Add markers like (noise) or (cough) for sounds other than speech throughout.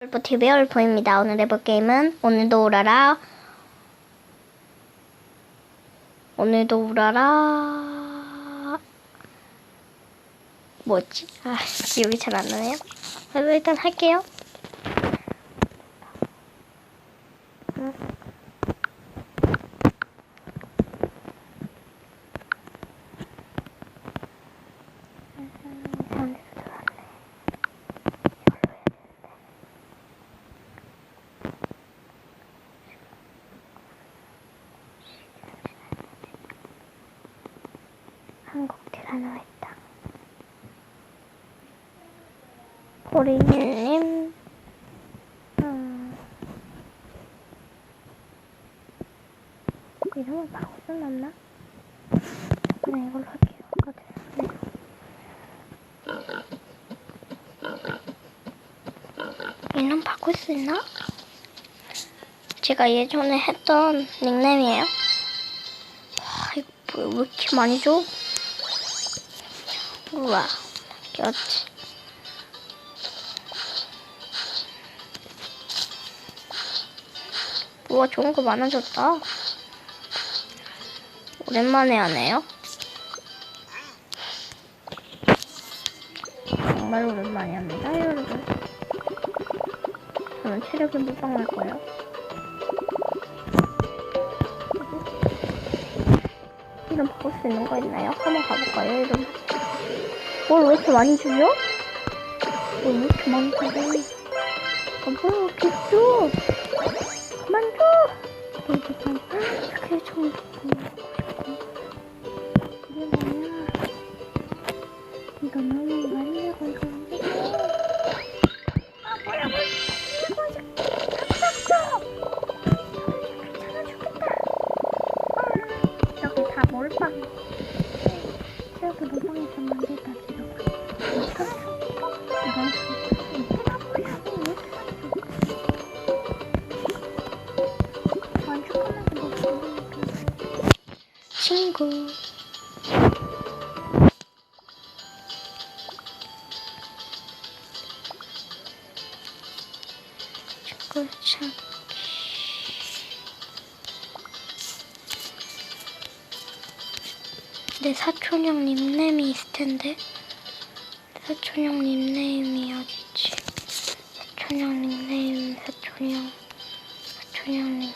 얼포 TV의 얼포입니다. 오늘 해볼 게임은 오늘도 울어라. 오늘도 울어라. 뭐지? 아, (laughs) 기억이 잘안 나네요. 그래도 일단 할게요. 티라노했다. 보리님, 음, 이름을 바꿔 써놨나? 그냥 이걸로 할게요. 네. 이름 바꿀 수 있나? 제가 예전에 했던 닉네임이에요. 와, 이거 왜 이렇게 많이 줘? 우와, 꼈지. 우와, 좋은 거 많아졌다. 오랜만에 하네요. 정말 오랜만에 합니다, 여러분. 저는 체력이 무방할 거예요. 이름 바꿀 수 있는 거 있나요? 한번 가볼까요, 이름? 뭘 왜 이렇게 많이 주죠? 뭘왜 이렇게 많이 주죠? 아, 뭐야, 왜 이렇게 줘? 그만 줘! 이렇게 좀, 이게 뭐야? 이거 너무 많이 안 돼. 아, 뭐야, 뭐야. 이거 죽겠다. 아, 여기 다 몰빵. 저기 몰빵이 좀 만들다, 내 사촌형 닉네임이 있을 텐데. 내 사촌형 닉네임이 어디지? 사촌형 닉네임, 사촌형, 사촌형 닉네임.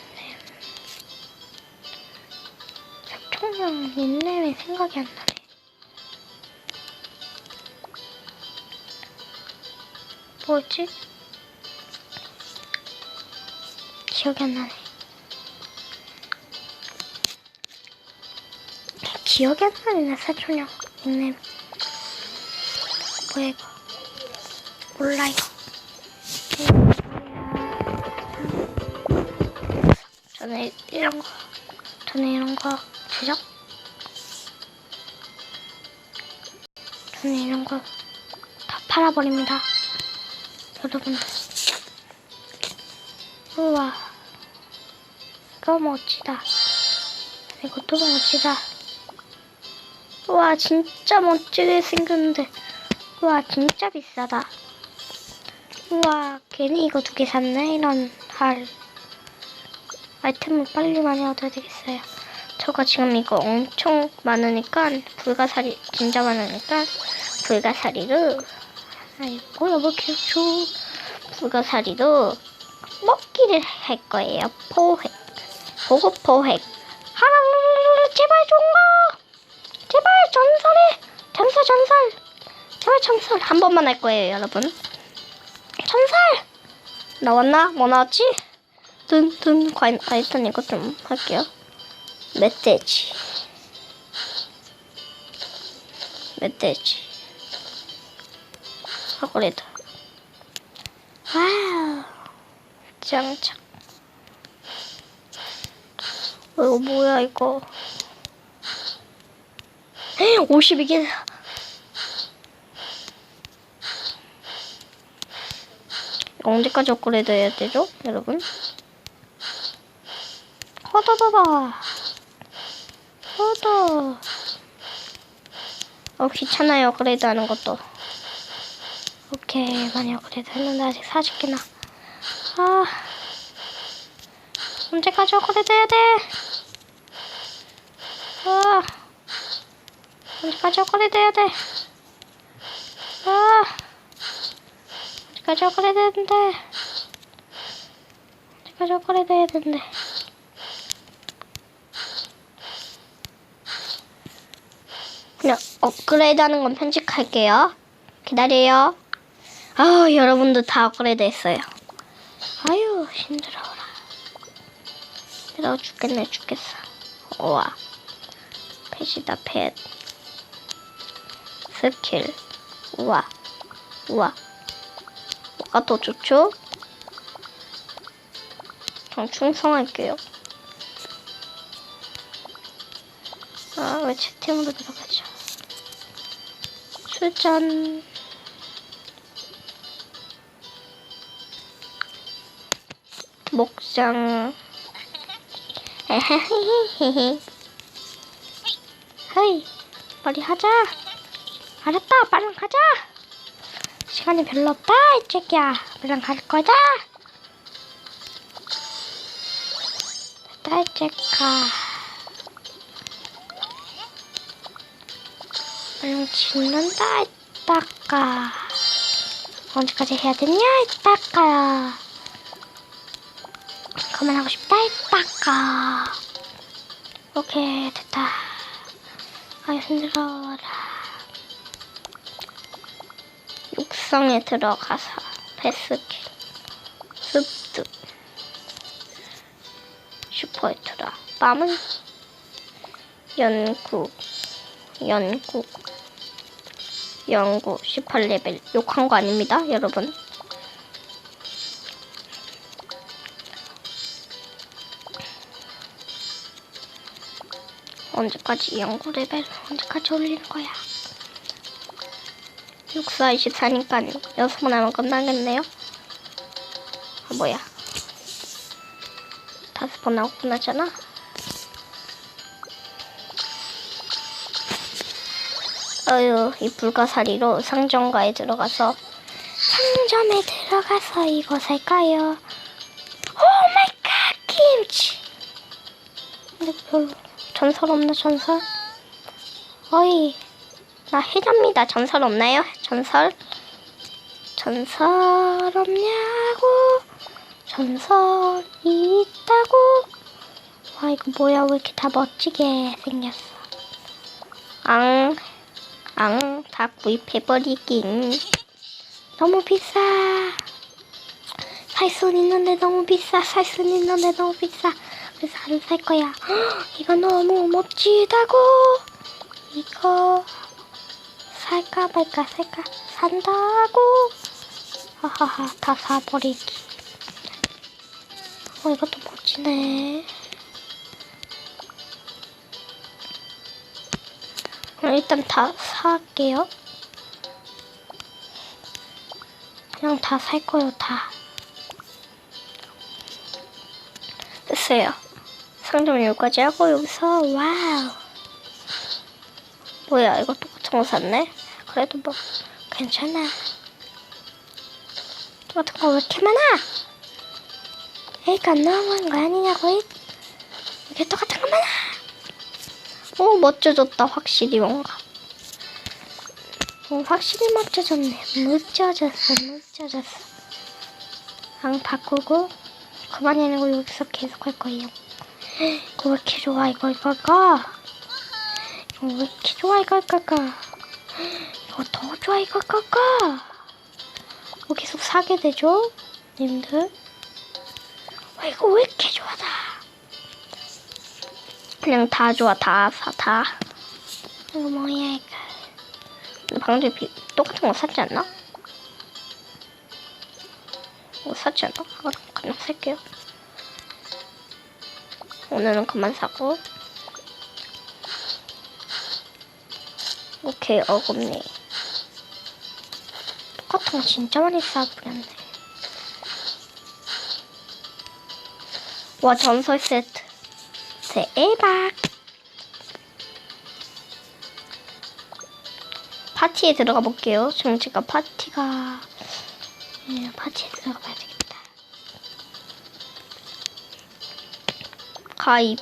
사촌형 닉네임이 생각이 안 나네. 뭐지? 기억이 안 나네. 기억이 안 나네, 사촌형 닉네임. 뭐야, 이거. 몰라요. 저는 이런 거, 저는 이런 거, 제작? 저는 이런 거 다 팔아버립니다. 여러분. 우와. 이거 멋지다. 이것도 멋지다. 우와, 진짜 멋지게 생겼는데. 우와, 진짜 비싸다. 우와, 괜히 이거 두 개 샀네. 이런 할. 아이템을 빨리 많이 얻어야 되겠어요. 저거 지금 이거 엄청 많으니까, 불가사리, 진짜 많으니까, 불가사리로, 아이고, 여보 개줘. 불가사리로 먹기를 할 거예요. 포획. 보급 포획. 하나, 제발 좋은 거! 전설해! 전설, 전설! 제발 전설! 한 번만 할 거예요, 여러분. 전설! 나왔나? 뭐 나왔지? 든, 든, 과연, 아, 일단 이것 좀 할게요. 멧돼지. 멧돼지. 사거리다. 와우. 짱짱. 어, 이거 뭐야, 이거. 52개. 언제까지 업그레이드 해야 되죠, 여러분? 허다다다. 허다. 어, 귀찮아요, 업그레이드 하는 것도. 오케이, 많이 업그레이드 했는데 아직 40개나. 아, 언제까지 업그레이드 해야 돼? 아, 언제까지 업그레이드 해야 돼? 아, 언제까지 업그레이드 해야 되는데? 언제까지 업그레이드 해야 되는데? 그냥 업그레이드 하는 건 편집할게요. 기다려요. 아우, 여러분도 다 업그레이드 했어요. 아유, 힘들어라. 힘들어 죽겠네, 죽겠어. 우와. 펫이다, 펫. 스킬. 우와. 우와. 뭐가 더 좋죠? 전 충성할게요. 아, 왜 채팅으로 들어가죠? 출전. 목장. 에헤헤헤헤. 헤이, 빨리 하자. 알았다, 빨리 가자. 시간이 별로 없다, 이 새끼야. 빨리 갈 거다. 됐다, 이 새끼야. 얼른 짓는다, 이따가. 언제까지 해야 되냐, 이따가. 그만하고 싶다, 이따가. 오케이, 됐다. 아유, 힘들어라. 육성에 들어가서 패스킬, 습득, 슈퍼에트라, 빰은 연구, 연구, 연구 18레벨 욕한 거 아닙니다, 여러분. 언제까지 연구 레벨 언제까지 올리는 거야? 64, 24니까 6번 하면 끝나겠네요. 아, 뭐야. 다섯 번 하고 끝나잖아. 어휴, 이 불가사리로 상점가에 들어가서 상점에 들어가서 이거 살까요? 오 마이 갓, 김치! 근데 별로 전설 없나, 전설? 어이, 나 해자입니다. 전설 없나요? 전설? 전설 없냐고? 전설이 있다고? 와, 이거 뭐야? 왜 이렇게 다 멋지게 생겼어? 앙, 앙, 다 구입해버리긴. 너무 비싸. 살 순 있는데 너무 비싸. 살 순 있는데 너무 비싸. 그래서 안 살 거야. 헉, (gasps) 이거 너무 멋지다고. 이거 살까 말까 살까 산다고. 하하하 다 사버리기. 어 이것도 멋지네. 그럼 일단 다 살게요. 그냥 다 살 거요 다. 됐어요. 상점 여기까지 하고 여기서 와우. 뭐야 이거 똑같은 거 샀네? 그래도 뭐 괜찮아. 똑같은 거 왜 이렇게 많아? 애가 너무한 거 아니냐고 이 이게 똑같은 거 많아. 오 멋져졌다 확실히 뭔가. 오 확실히 멋져졌네. 멋져졌어 멋져졌어. 앙 바꾸고 그만이 아니고 여기서 계속 할 거예요. 이거 왜 이렇게 좋아 이거 이거 이거. 이거 왜 이렇게 좋아 이거 이거 이거. 이거 더 좋아 이거 이거 이거. 이거 계속 사게 되죠? 님들. 와 이거 왜 이렇게 좋아 다. 그냥 다 좋아 다사 다. 이거 뭐야 이거. 방금 비, 똑같은 거 샀지 않나? 이거 샀지 않나? 아, 그냥 살게요. 오늘은 그만 사고. 오케이 어금니. 총 진짜 많이 쌓아버렸네. 와, 전설 세트. 대박! 파티에 들어가 볼게요. 지금 제가 파티가, 네, 파티에 들어가 봐야 되겠다. 가입.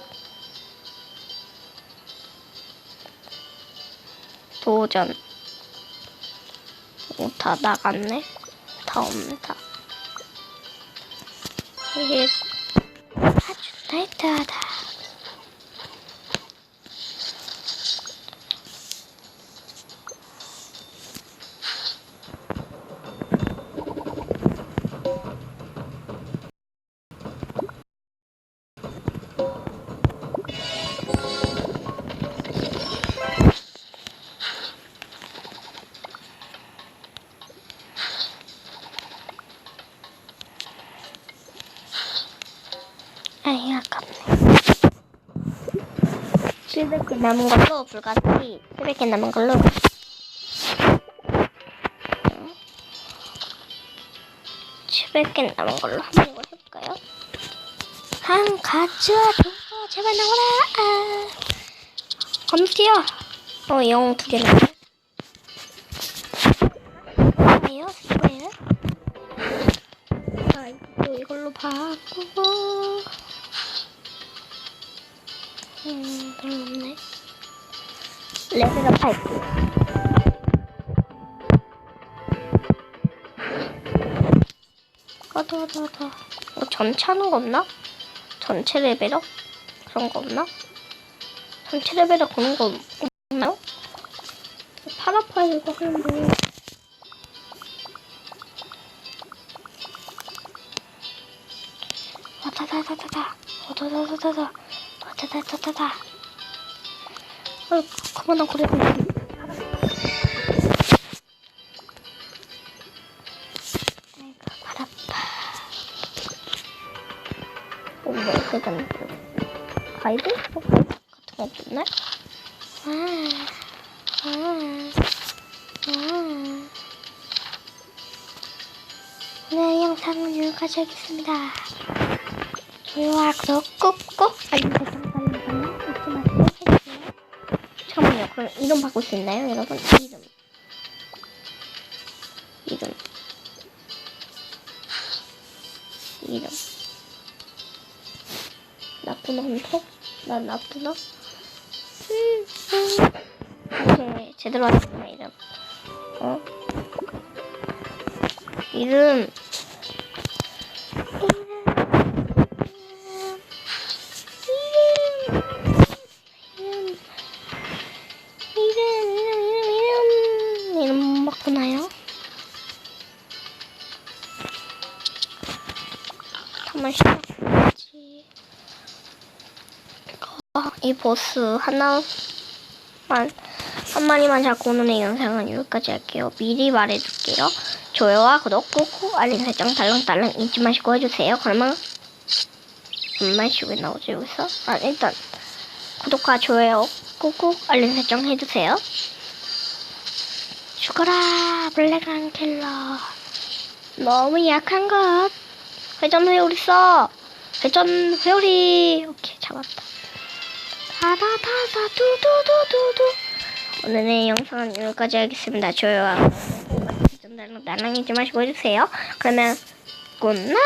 도전. 오, 다 나갔네. 다 없다. 예. 아주 달달하다. 아이, 아깝네. 700개 남은 걸로 불가피 700개 남은 걸로 음. 700개 남은 걸로 한번 이거 해볼까요? 한 가자 동거 제발 나와라 아. 검지요 어 영웅 두개 나와요 뭐예요? 뭐예요? 아 이걸로 바꾸고 음, 별로 없네. 레벨업 할게요. 가다, 가다, 가다. 어, 전체 하는 거 없나? 전체 레벨업? 그런 거 없나? 전체 레벨업 그런 거 없나요? 팔 아파, 이거 하는데. 와다다다다다. 와다다다다다. 어, 그만한. 아이고, 발 아파. 어, 뭐, 세상 가이드? 어, 가이드 같은 거 없었나? 아, 아, 아. 오늘 영상은 여기까지 하겠습니다. 좋아요, 구독 꾹꾹 알림 그럼 이름 바꿀 수 있나요, 여러분? 이름. 이름. 이름. 나쁜 홈톡? 나 나쁜 놈? 음, 음. 오케이, 제대로 왔구나, 이름. 어? 이름. 한번 시작해야지. 어, 이 보스 하나만, 한 마리만 잡고 오늘의 영상은 여기까지 할게요. 미리 말해줄게요. 좋아요와 구독 꾹꾹 알림 설정 달랑달랑 잊지 마시고 해주세요. 그러면 엄마씨 왜 나오지 여기서? 아 일단 구독과 좋아요 꾹꾹 알림 설정 해주세요. 죽어라 블랙한 킬러 너무 약한 것 회전 회오리 써. 회전 회오리. 오케이 잡았다. 다다다다 두두두두두. 오늘의 영상은 여기까지 하겠습니다. 알림 설정 달랑 잊지 마시고 해주세요. 그러면 굿나잇